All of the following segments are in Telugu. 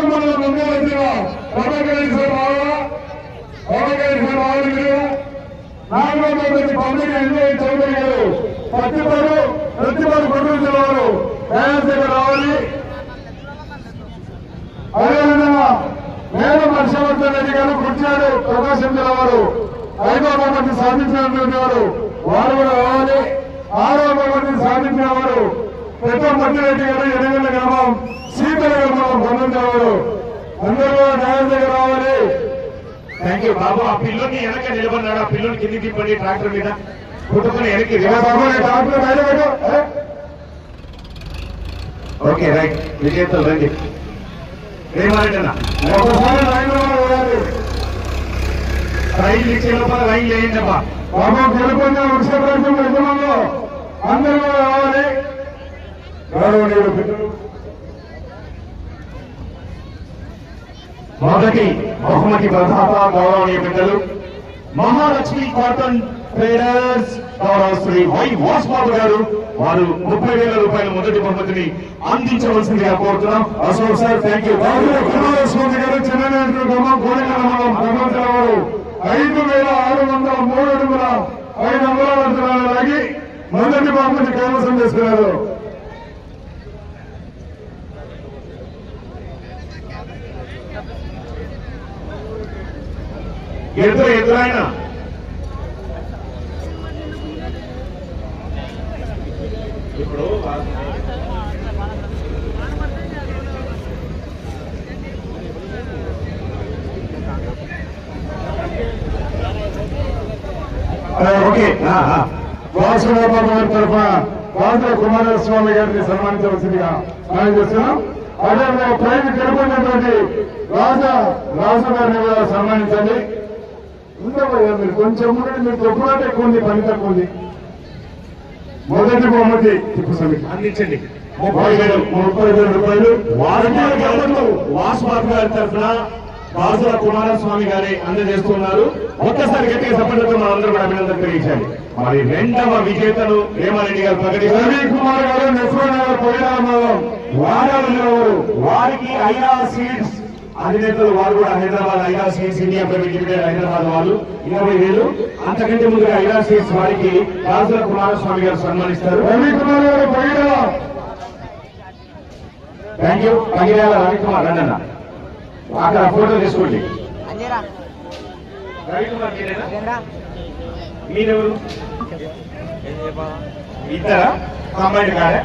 ఆరు ముందు వచ్చిన నాలుగో తరగతి చౌదరి గారు పత్తిపాడు ప్రతిపాడు గుంటూరు వారు రావాలి అదేవిధంగా మేడం హర్షవర్ధన్ రెడ్డి గారు ప్రకాశం జిల్లా వారు ఐదో బహుమతి సాధించినటువంటి వారు వారు కూడా రావాలి ఆరో బహుమతి సాధించిన వారు పెద్దమట్టిరెడ్డి గారు ఎనిమిది గ్రామం సీతల గ్రామం పొందిన వారు అందరూ న్యాయం దగ్గర రావాలి. థ్యాంక్ యూ బాబు ఆ పిల్లోని వెనక నిలబడినాడు ఆ పిల్లోని కింది తిప్పండి ట్రాక్టర్ మీద. కుట్టుకుని వెనక్కి? ఓకే రైట్ విజేతలు రండి. రైలు ఇచ్చే లోపల రైలు వేయండి బాబు గెలుపొందిన అందరూ కూడా రావాలి. గౌరవనీయులు పిల్లలు మొదటి బహుమతి ప్రధాత గౌరవనీయ బిడ్డలు మహాలక్ష్మి కాటన్ ట్రేడర్స్ గౌరవ శ్రీ వై వాసుబాబు గారు వారు ముప్పై వేల రూపాయల మొదటి బహుమతిని అందించవలసిందిగా కోరుతున్నాం. Ashok sir thank you Babu Kumaraswamy garu Chinnaneshwara గ్రామం కోరికల మండలం ప్రపంచం వారు. ఐదు వేల ఆరు వందల మూడు అడుగుల ఐదు వందల అంచనాలు లాగి మొదటి బహుమతి కైవసం చేసుకున్నారు. ఎదురు ఎదురైనా ఇప్పుడు ఓకే. గారి తరఫున కుమారస్వామి గారిని సన్మానించవలసిందిగా మనం చేస్తున్నాం. అదే ప్రైజ్ గెలుపొందినటువంటి రాజా రాజు గారిని కూడా సన్మానించండి. ఉండబోయా మీరు? కొంచెం ఉండండి మీరు చెప్పుకుంటే ఎక్కువ ఉంది పని తక్కువ ఉంది. మొదటి బహుమతి టిప్పు సమీక్ష అందించండి. ముప్పై వేలు ముప్పై వేల రూపాయలు. వారంటీ వాసుబాబు గారి తరఫున బాజుల కుమారస్వామి గారి అందజేస్తున్నారు. ఒక్కసారి గట్టిగా సపోర్ట్తో మనందరూ కూడా అభినందన తెలియజేయాలి. మరి రెండవ విజేతను రేమారెడ్డి గారు ప్రకటిస్తారు. రవి కుమార్ గారు పోయినామం వారాలు వారికి ఐరా సీడ్స్ అధినేతలు వారు కూడా Hyderabad Aira seeds India private limited Hyderabad వాళ్ళు. ఇరవై వేలు. అంతకంటే ముందుగా ఐరా సీడ్స్ వారికి బాజుల కుమారస్వామి గారు సన్మానిస్తారు. రవి కుమార్ గారు పోయినా థ్యాంక్ యూ పగిరేల రవికుమార్ రండన్న అక్కడ ఫోటో తీసుకోండి. మీరెవరు? ఇద్దరా? కంబైండ్ కాడే.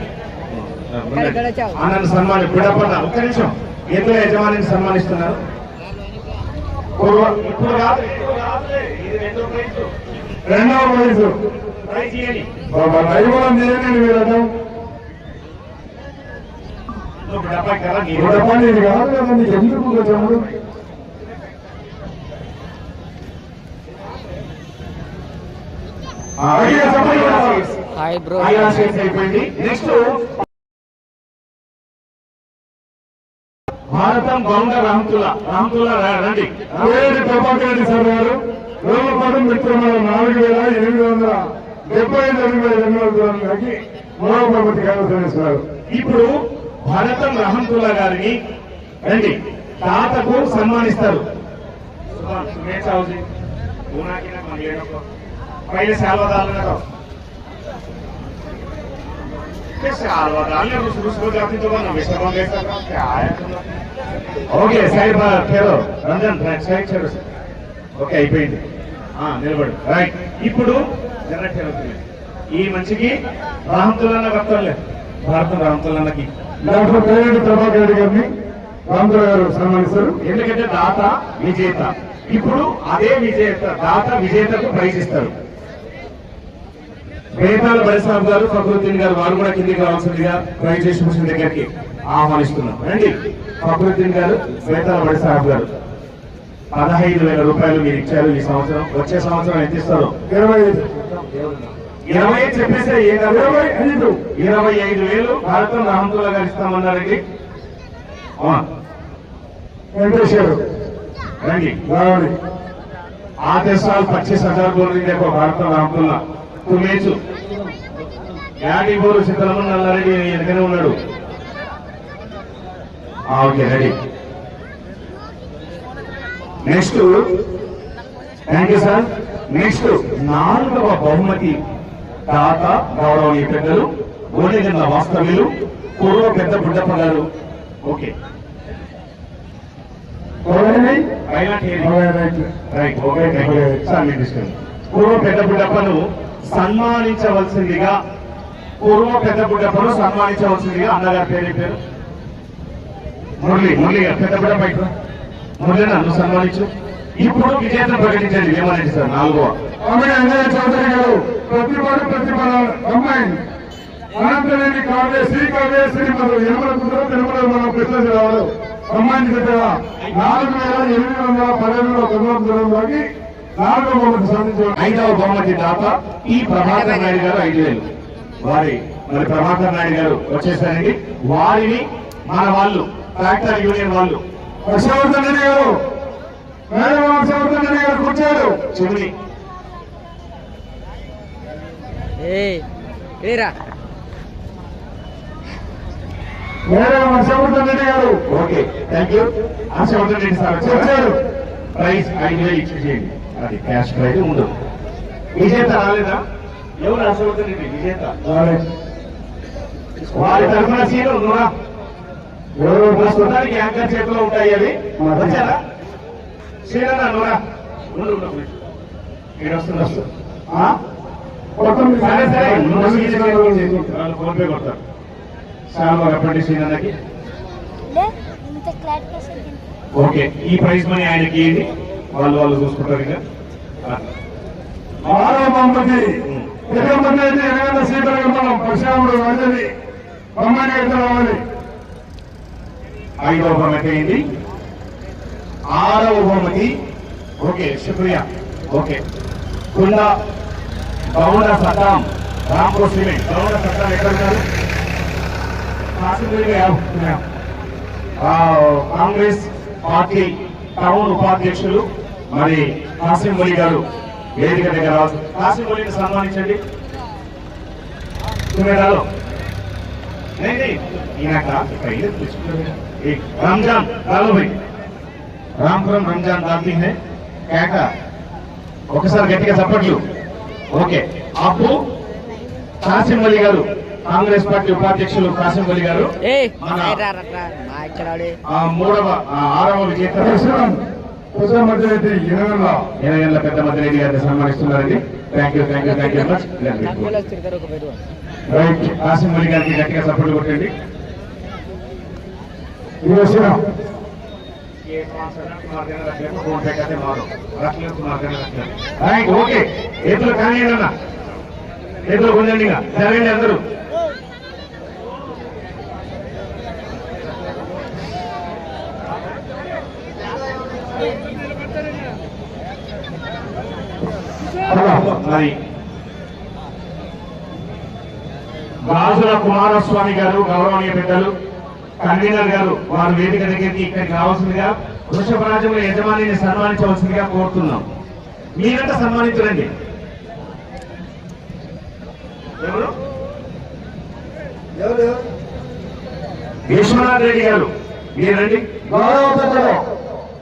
ఆనంద్ సన్మానం బిడపన్న ఒక్క నిమిషం. ఎందులో యజమానిని సన్మానిస్తున్నారు ఇప్పుడు కాదు రెండవ ప్రైజ్ మీరు అర్థం ఇది కాదు కదా ఎందుకు. హాయ్ బ్రో అయిపోయింది నెక్స్ట్ భారతం గౌండ రామతుల రామతుల రండి. వేడి ప్రభాకర్ రెడ్డి సార్ గారు రోలపాడు మిత్రమల నాలుగు వేల ఎనిమిది వందల డెబ్బై ఐదు అడుగుల ఎనిమిది దూరాలకి మూడవ ప్రభుత్వ కైవసం చేస్తున్నారు ఇప్పుడు భరతం రహంతుల్లా గారిని రండి. తాతకు సన్మానిస్తారు. సుభాన్, సుమేష్ ఓకే సైడ్ పేరు రంజన్ సైడ్ చేరు ఓకే అయిపోయింది నిలబడు. రైట్ ఇప్పుడు జనరేట్ అవుతుంది ఈ మనిషికి రామతులన్న కప్తారులే భారతం రామతులన్నకి డాక్టర్ పేరెడ్డి ప్రభాకర్ రెడ్డి గారిని రామరావు గారు సన్మానిస్తారు. ఎందుకంటే దాత విజేత. ఇప్పుడు అదే విజేత దాత విజేతకు ప్రైజ్ ఇస్తారు. వేతాల బడిసాబ్ గారు ఫక్రుద్దీన్ గారు వారు కూడా కిందికి రావాల్సిందిగా ప్రైజ్ డిస్ట్రిబ్యూషన్ దగ్గరికి ఆహ్వానిస్తున్నాం రండి ఫక్రుద్దీన్ గారు వేతాల బడిసాబ్ గారు పదహైదు వేల రూపాయలు మీరు ఇచ్చారు ఈ సంవత్సరం వచ్చే సంవత్సరం ఎంత ఇస్తారు ఇరవై ఐదు ఇరవై ఐదు చెప్పేస్తే ఏ కాదు ఇరవై ఐదు ఇరవై ఐదు వేలు భారతం రామతుల్లా గారు ఇస్తామన్నారండి అవునా? వెంకటేష్ గారు రండి రావాలి आधे साल पच्चीस हजार बोल रही देखो भारत రామతుల్లా తుమేచు యాడి బోరు సిద్ధరమణ నల్లారెడ్డి వెనకనే ఉన్నాడు. Okay ready. Next. Thank you sir. Next నాలుగవ బహుమతి తాత గౌరవనీయ పెద్దలు ఓడిగన్న వాస్తవ్యులు పూర్వ పెద్ద బుడ్డప్ప గారు. ఓకే. పూర్వ పెద్ద బుడ్డప్పను సన్మానించవలసిందిగా పూర్వ పెద్ద బుడ్డప్పను సన్మానించవలసిందిగా అన్నగారి పేరు పేరు. మురళి మురళి గారు పెద్ద బుడ్డప్ప ఇక్కడ మురళి నన్ను సన్మానించు. ఇప్పుడు విజేతను ప్రకటించండి ఏమనండి సార్ నాలుగవ. చౌదరి గారు ప్రతిపాడు ప్రతిభ అమ్మాయి. అనంతరేణి కావ్య శ్రీ కావ్య శ్రీమతులు యమల తిరుమల మనం కృష్ణరావు అమ్మాయిని దగ్గర నాలుగు వేల ఎనిమిది వందల పదిహేను తొమ్మిది దూరంలోకి ఐదవ బహుమతి దాత ఈ ప్రభాకర్ నాయుడు గారు ఐదు వేలు. వారి మరి ప్రభాకర్ నాయుడు గారు వచ్చేసారండి. వారిని మన వాళ్ళు ట్రాక్టర్ యూనియన్ వాళ్ళు. హర్షవర్ధన్ రెడ్డి గారు. హర్షవర్ధన్ రెడ్డి గారు కూర్చోడు చెవిని. Harshavardhan Reddy garu. Okay thank you Harshavardhan Reddy sir వచ్చారు. వచ్చారు. ప్రైజ్ ఐదు వేలు ఇచ్చి చేయండి అది క్యాష్ ప్రైజ్ ఉండదు. విజేత రాలేదా? ఎవరు హర్షవర్ధన్ రెడ్డి విజేత? వారి తరఫున నువ్వా ఎవరు ప్రస్తుతానికి యాంకర్ చేతిలో ఉంటాయి అవి? వచ్చారా? వస్తుంది. వస్తుంది సరే సరే. ఫోన్ పే కొడతారు. చెప్పండి ఇంత క్లారిఫికేషన్ ఓకే. ఈ ప్రైజ్ మనీ ఆయనకి వాళ్ళు వాళ్ళు చూసుకుంటారు ఇక. బహుమతి ఎగమతి అయితే పరశురాముడు రావాలి? ఐదవ అయింది ఆరవ ఓకే శుక్రియా. ఓకే. కుండ గౌడ సద్దాం రాంపూర్ సిమెంట్ గౌడ సద్దాం ఎక్కడ ఉన్నారు కాశీపూరిగా యావ్- ఆ, కాంగ్రెస్ పార్టీ టౌన్ ఉపాధ్యక్షులు మరి కాసిం వలి గారు వేదిక దగ్గర రావచ్చు కాసిం వలిని సన్మానించండి కెమెరాలో नहीं नहीं इना का पहले कुछ एक रमजान डालो भाई రామపురం రంజాన్ గాంధీ హే కేక ఒకసారి గట్టిగా చప్పట్లు ఓకే అప్పు కాసిం అలీ గారు కాంగ్రెస్ పార్టీ ఉపాధ్యక్షులు కాసిం అలీ గారు ఏ మన రా రా రా మా ఇక్కడ ఆడే. ఆ మూడవ ఆ ఆరవ విజేత ఇరవై పెద్ద మధ్యరెడ్డి గారిని సన్మానిస్తున్నారండి. Thank you thank you thank you much తక్కువలో తిడతారు ఒక పేరు రైట్ కాసిం అలీ గారికి గట్టిగా చప్పట్లు కొట్టండి. యువశ్రీరామ్ రైట్ ఓకే ఎదురు కానీ అన్న. ఎదురు కొంచెం ఇక. జరగండి అందరూ. మరి గాజుల కుమారస్వామి గారు గౌరవనీయ పెద్దలు కన్వీనర్ గారు వారు వేదిక దగ్గరికి ఇక్కడికి రావాల్సిందిగా వృషభరాజముల యజమానిని సన్మానించవలసిందిగా కోరుతున్నాం. మీరంతా సన్మానించరండి. ఎవరు? విశ్వనాథ్ రెడ్డి గారు. మీరండి గౌరవ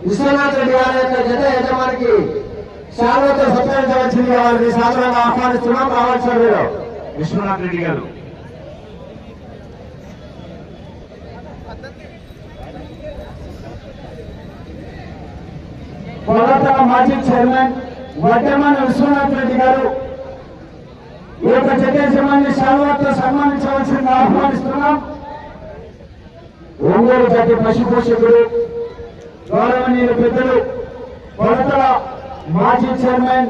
విశ్వనాథ్ రెడ్డి గారి యొక్క జత యజమానికి శాల్వతో సత్కరించవలసిందిగా వారిని సాధారణంగా ఆహ్వానిస్తున్నాం. రావాల్సిన వీరు విశ్వనాథ్ రెడ్డి గారు. కొలతల మాజీ చైర్మన్ వడ్డమన విశ్వనాథ్ రెడ్డి గారు ఈ యొక్క జత యజమాని శాల్వతో సన్మానించవలసిందిగా ఆహ్వానిస్తున్నాం. ఒంగోలు జాతి పశుపోషకుడు గౌరవనీయులు పెద్దలు కొలతల మాజీ చైర్మన్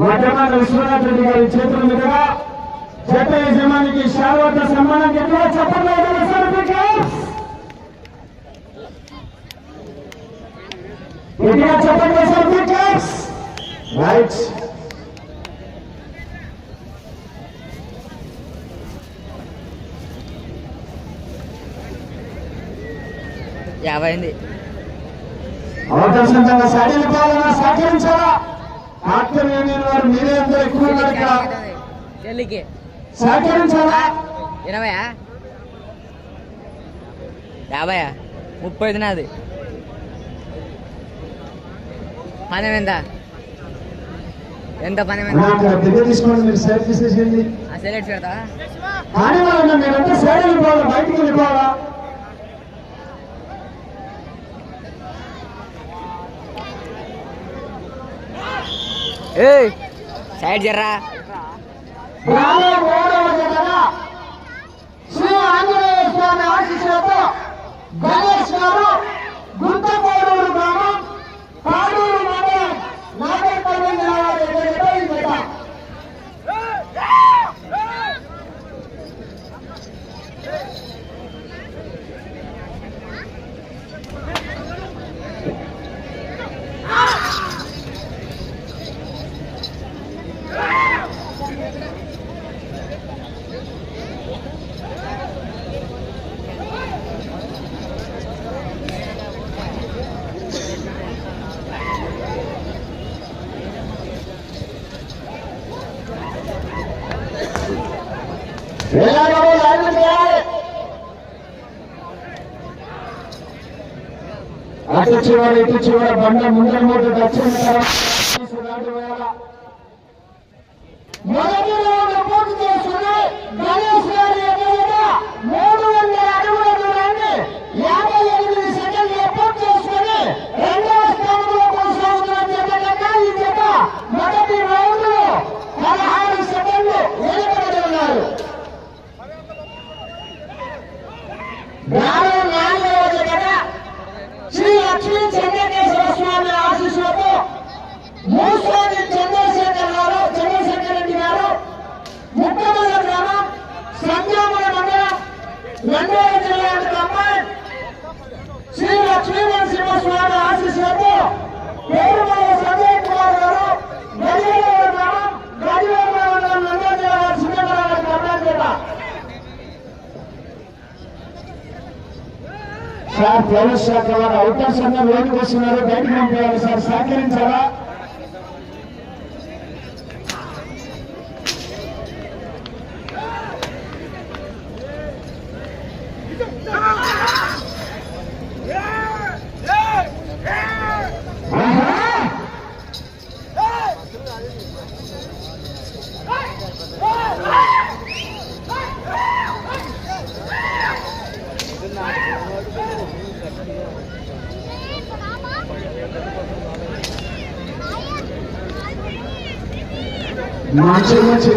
వడ్డమన విశ్వనాథ్ రెడ్డి గారి చేతుల మీదుగా జత యజమానికి శాల్వత సన్మానం గట్టిగా చెప్పండి చెప్పండి సర్టిఫికేట్స్ రైట్. యాభై ఇరవయా? యాభయా? ముప్పై నాది పని ఎంత ఎంత పని సెలెక్ట్ పెడతా వెళ్ళిపోవాలా? ఏ సైడ్ జర్రా. గణేష్ గారు గ్రామం ఇచ్చేవారు ఇటు ఇచ్చేవారు బండ ముందర మూట దక్షిణ রেসিনারে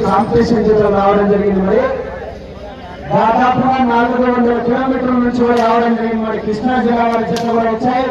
కాంపిటీషన్ జిల్లా రావడం జరిగింది మరి. దాదాపుగా నాలుగు వందల కిలోమీటర్ల నుంచి కూడా రావడం జరిగింది మరి. కృష్ణా జిల్లా వారి చేత కూడా వచ్చాయి.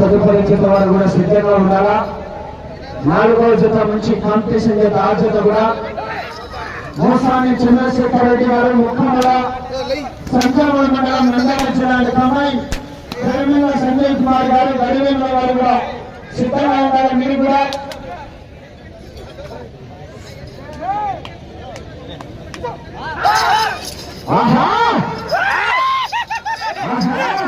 తదుపరి జత వారు కూడా సిద్ధంగా ఉండాలా? నాలుగవ జత నుంచి కాంపిటీషన్ చేత ఆ జత కూడా మోసాని చంద్రశేఖర రెడ్డి గారు ముఖ్యమంత్రి సంజయ్ మండలం నంద్యాల జిల్లా తమై గరిమల్ల సంజయ్ కుమార్ గారు గడివేంద్ర వారు కూడా సిద్ధంగా ఉండాలి. మీరు కూడా ఆహా! ఆహా!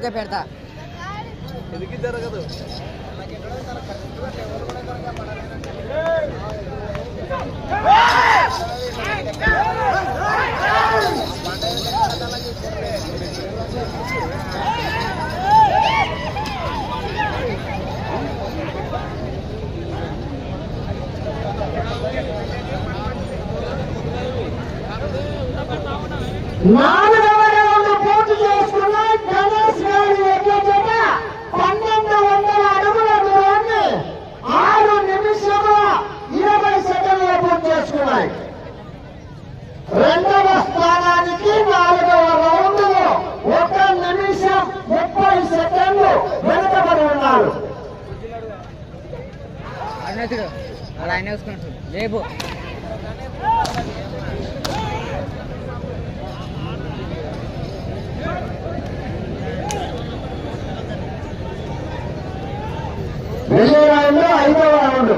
దగ్గర ఓకే పెడతా నాలుగవ పూర్తి చేసుకున్న గణేష్ గారి యొక్క జత పన్నెండు వందల అడుగుల దూరాన్ని ఆరు నిమిషముల ఇరవై సెకండ్ల పూర్తి చేసుకున్నాయి రెండవ స్థానానికి నాలుగవ రౌండ్లో ఒక నిమిషం ముప్పై సెకండ్లు వెనుకబడి ఉన్నారు అన్నతుడు అలా ఆయన వేసుకుంటాడు లేపు వెళ్ళే రౌండ్ ఐదవ రౌండ్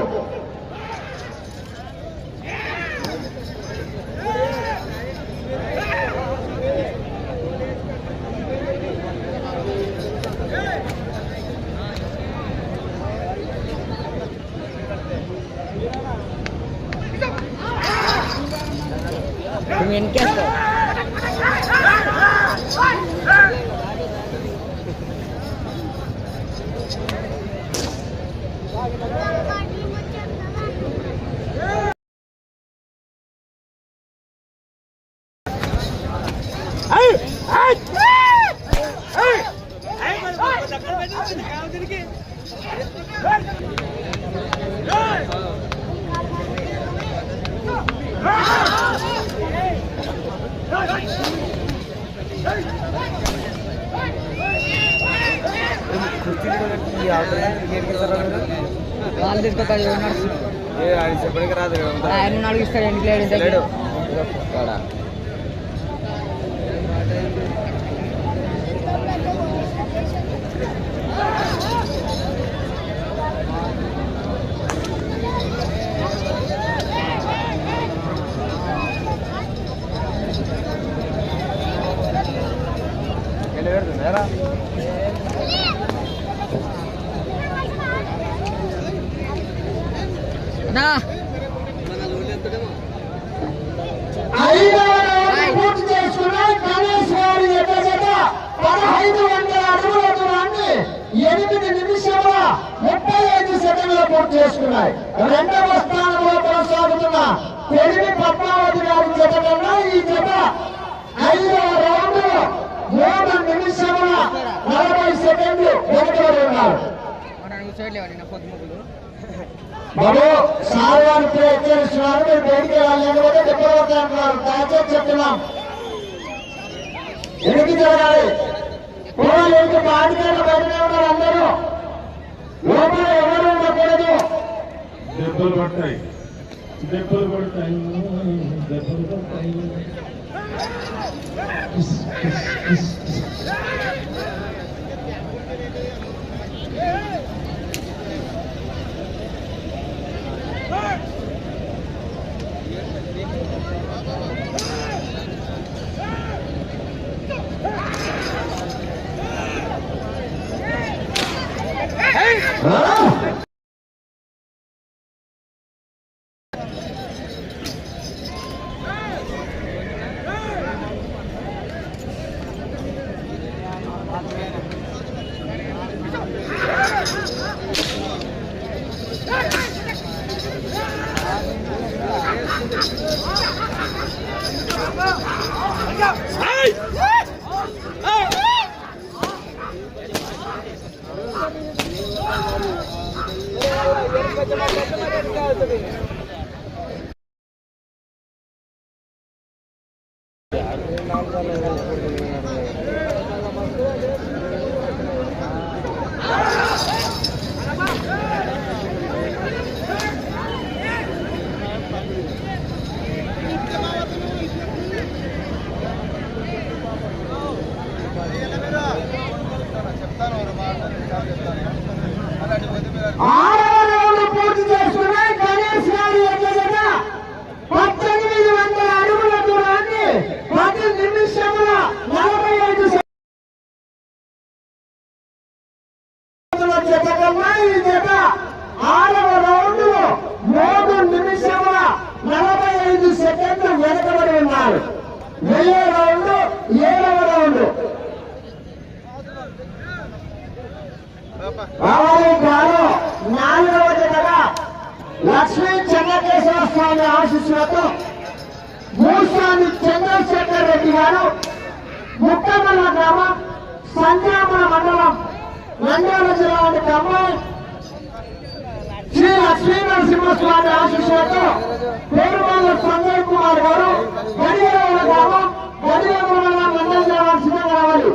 నువ్వు వెనకేస్తావు వాళ్ళు నడుస్తున్నాడు ఆయన నాలుగు ఇస్తాడు ఎన్ని లేడు నా ఐదవ రౌండ్ పూర్తి చేసుకున్న గణేష్ గారి యొక్క జత పదహైదు వందల అడుగుల దూరాన్ని ఎనిమిది నిమిషముల ముప్పై ఐదు సెకండ్లు పూర్తి చేసుకున్నాయి. రెండవ స్థానంలో కొనసాగుతున్న తెలివి పద్మావతి గారి జత కన్నా ఈ జత ఐదవ రౌండ్ మూడు నిమిషముల నలభై సెకండ్లు వెనుకబడి ఉన్నారు. బాబు సార్ ఇప్పుడు హెచ్చరిస్తున్నారు మీరు బయటికి వెళ్ళాలి లేకపోతే దెబ్బలు అంటున్నారు. దయచేసి చెప్తున్నాం. ఎందుకు జరగాలి. పిల్లలు ఇంటి బాధికారులు బయటనే ఉన్నారు అందరూ. లోపల ఎవరు ఉండకూడదు దెబ్బలు పడతాయి దెబ్బలు పడతాయి దెబ్బలు పడతాయి Gracias. రావాలి నాలుగవ జతగా లక్ష్మీ చంద్రకేశ్వర స్వామి ఆశీస్సులతో భూస్వామి చంద్రశేఖర్ రెడ్డి గారు ముక్కమల్ల గ్రామం సంజామల మండలం నంద్యాల జిల్లా వంటి అమ్మాయి శ్రీ లక్ష్మీ నరసింహస్వామి ఆశీస్సులతో పేరుమాల సంజయ్ కుమార్ గారు గడియాల గ్రామం గడియాల మండలం నంద్యాల జిల్లా రావాలి.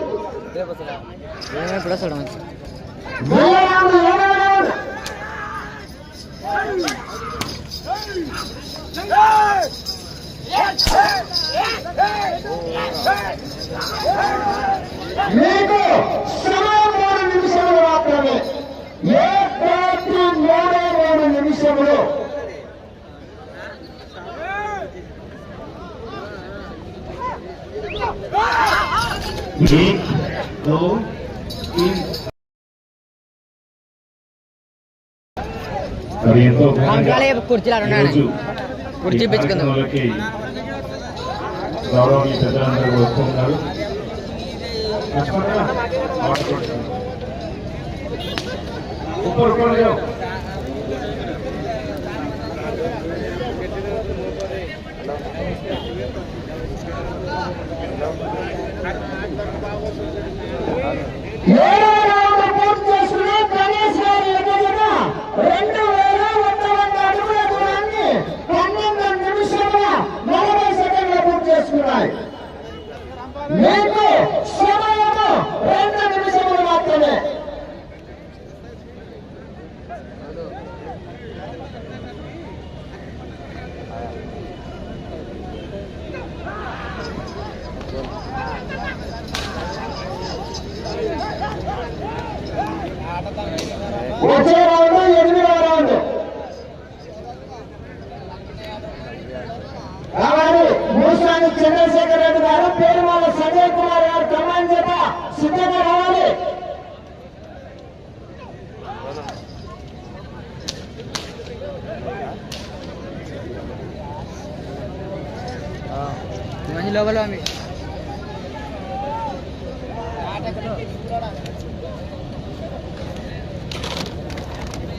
మీకు సమయం మూడు నిమిషములు మాత్రమే ఏ పార్టీ మూడే మూడు నిమిషములు एक दो तीन ఈరోజు కుర్చీ పెంచుకుందాం. గౌరవనీయ పెద్దలందరూ వస్తున్నారు. లక్ష్మణయ్య, మీకు సమయము రెండు నిమిషములు మాత్రమే వచ్చే రౌండ్ ఎనిమిదవ రౌండ్ రావాలి మూసాని చంద్రశేఖర్ రెడ్డి గారు పేరుమాల సంజయ్ కుమార్ గారు కమాండ్ చేత సిద్ధంగా రావాలి మంచి లోపల ఉంది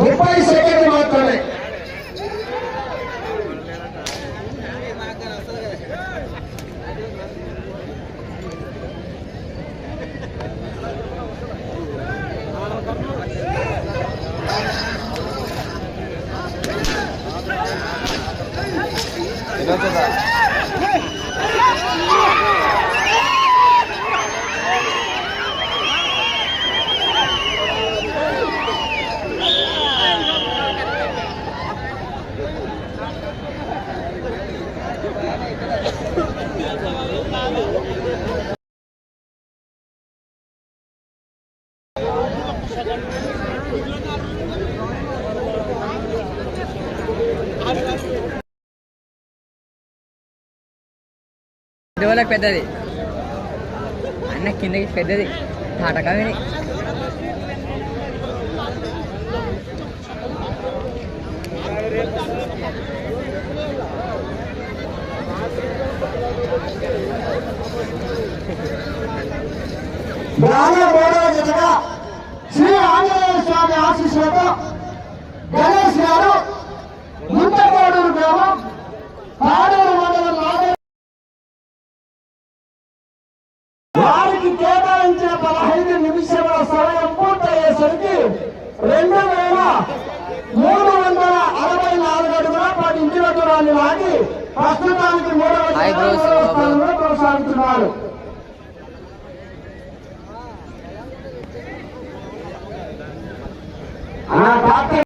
ముప్పై సెకండ్ మాత్రమే. పెద్దవాళ్ళకి పెద్దది. అన్న కిందకి పెద్దది. తాటకావిని గ్రామ శ్రీ ఆంజనేయ స్వామి ఆశీస్సులతో గణేష్ గారు ముంతకోడూరు గ్రామం